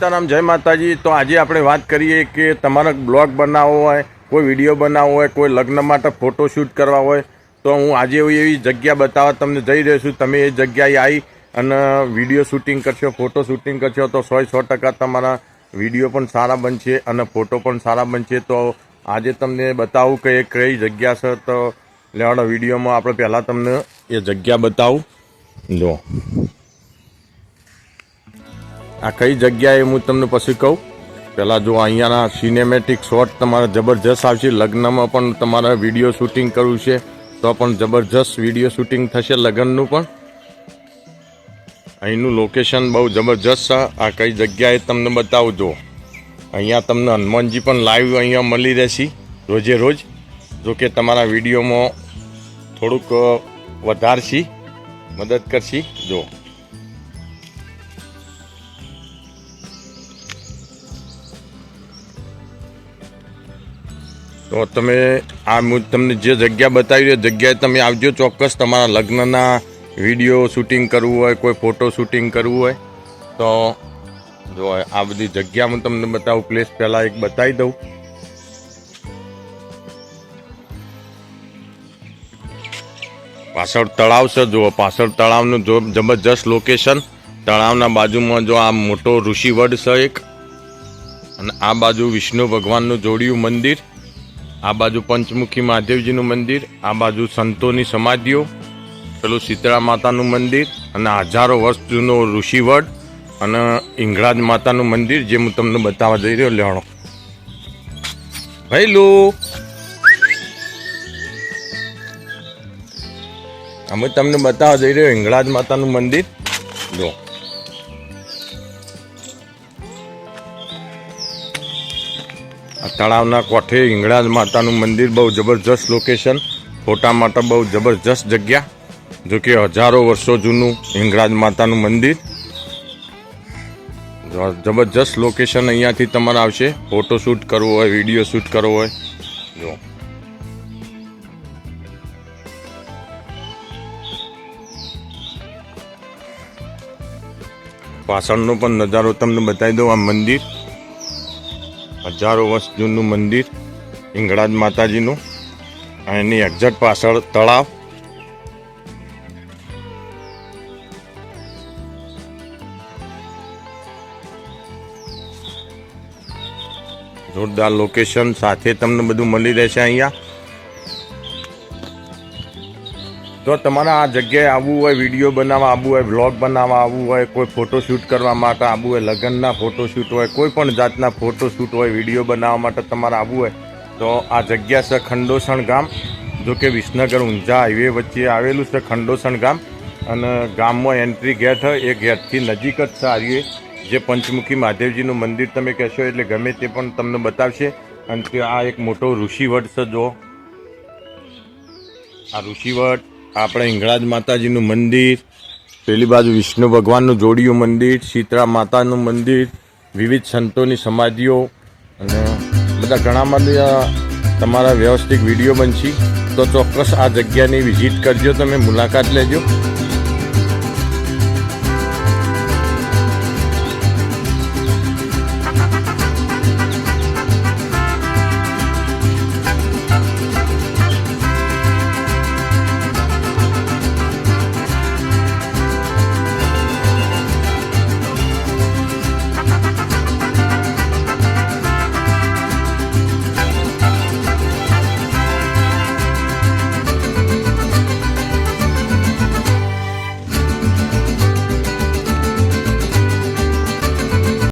સીતારામ, જય માતાજી. તો આજે આપણે વાત કરીએ કે તમારો બ્લોગ બનાવવો હોય, કોઈ વીડિયો બનાવવો હોય, કોઈ લગ્ન માટે ફોટોશૂટ કરવા હોય, તો હું આજે એવી જગ્યા બતાવવા તમને જઈ રહ્યો છું. તમે એ જગ્યાએ આવી અને વીડિયો શૂટિંગ કરશો ફોટો શૂટિંગ કરશો, તો સો સો ટકા તમારા વીડિયો પણ સારા બનશે અને ફોટો પણ સારા બનશે. તો આજે તમને બતાવું કે એ કઈ જગ્યા છે. તો લેવાનો વિડીયોમાં આપણે પહેલાં તમને એ જગ્યા બતાવું. જો આ કઈ જગ્યાએ હું તમને પછી કહું? પહેલાં જો અહીંયાના સિનેમેટિક શોટ તમારે જબરજસ્ત આવશે, લગ્નમાં પણ તમારે વીડિયો શૂટિંગ કરવું છે, તો પણ જબરજસ્ત વીડિયો શૂટિંગ થશે લગ્નનું પણ. અહીંનું લોકેશન બહુ જબરજસ્ત છે. આ કઈ જગ્યાએ તમને બતાવું જો અહીંયા તમને હનુમાનજી પણ લાઈવ અહીંયા મળી રહેશે, રોજે રોજ. જો કે તમારા વિડીયોમાં થોડુંક વધારશી, મદદ કરશી. જો. તો તમે આ હું તમને જે જગ્યા બતાવી એ જગ્યાએ તમે આવજો ચોક્કસ. તમારા લગ્નના વીડિયો શૂટિંગ કરવું હોય, કોઈ ફોટો શૂટિંગ કરવું હોય, તો જો આ બધી જગ્યા હું તમને બતાવું, પ્લેસ પહેલાં એક બતાવી દઉં. પાછળ તળાવ છે, જુઓ, પાછળ તળાવનું જો જબરજસ્ત લોકેશન તળાવના બાજુમાં જો આ મોટો ઋષિવડ છે એક. અને આ બાજુ વિષ્ણુ ભગવાનનું જોડિયું મંદિર. આ બાજુ પંચમુખી મહાદેવજીનું મંદિર, આ બાજુ સંતોની સમાધિઓ, પેલું શીતળા માતાનું મંદિર અને હજારો વર્ષ જૂનો ઋષિવડ અને ઇંગળાજ માતાનું મંદિર જે હું તમને બતાવવા જઈ રહ્યો લેણો. ભૈલું! અમે તમને બતાવવા જઈ રહ્યો ઇંગળાજ માતાનું મંદિર. જો આ તળાવના કોઠે હિંગળાજ માતાનું મંદિર બહુ જબરજસ્ત લોકેશન ફોટા માટે બહુ જબરજસ્ત જગ્યા. જો કે હજારો વર્ષો જૂનું હિંગળાજ માતાનું મંદિર. જબરજસ્ત લોકેશન અહીંયાથી તમારે આવશે. ફોટો શૂટ કરવો હોય વીડિયો શૂટ કરવો હોય. જો પાછળનો પણ નજારો તમને બતાવી દઉં. આ મંદિર હજારો વર્ષ જૂનું મંદિર, હિંગળાજ માતાજીનું એની એક્ઝેક્ટ પાછળ તળાવ. જોરદાર લોકેશન સાથે તમને બધું મળી રહેશે અહીંયા. તો તમારે આ જગ્યાએ આવવું હોય વીડિયો બનાવવા આવવું હોય બ્લોગ બનાવવા આવવું હોય, કોઈ ફોટોશૂટ કરવા માટે આવવું હોય, લગ્નના ફોટોશૂટ હોય, કોઈ પણ જાતના ફોટોશૂટ હોય વીડિયો બનાવવા માટે તમારે આવવું હોય, તો આ જગ્યા છે ખંડોસણ ગામ. જો કે વિસનગર ઊંઝા હાઈવે વચ્ચે આવેલું છે ખંડોસણ ગામ. અને ગામમાં એન્ટ્રી ગેટ હોય એ ગેટથી નજીક જ હાઈવે જે પંચમુખી મહાદેવજીનું મંદિર તમે કહેશો એટલે ગમે તે પણ તમને બતાવશે. અને આ એક મોટો ઋષિવટ છે, જો. આ ઋષિવટ આપણે હિંગળાજ માતાજીનું મંદિર, પેલી બાજુ વિષ્ણુ ભગવાનનું જોડિયું મંદિર, શીતળા માતાનું મંદિર, વિવિધ સંતોની સમાધિઓ અને બધા ઘણા બધા તમારા વ્યવસ્થિત વીડિયો બનશે. તો ચોક્કસ આ જગ્યાની વિઝિટ કરજો, તમે મુલાકાત લેજો.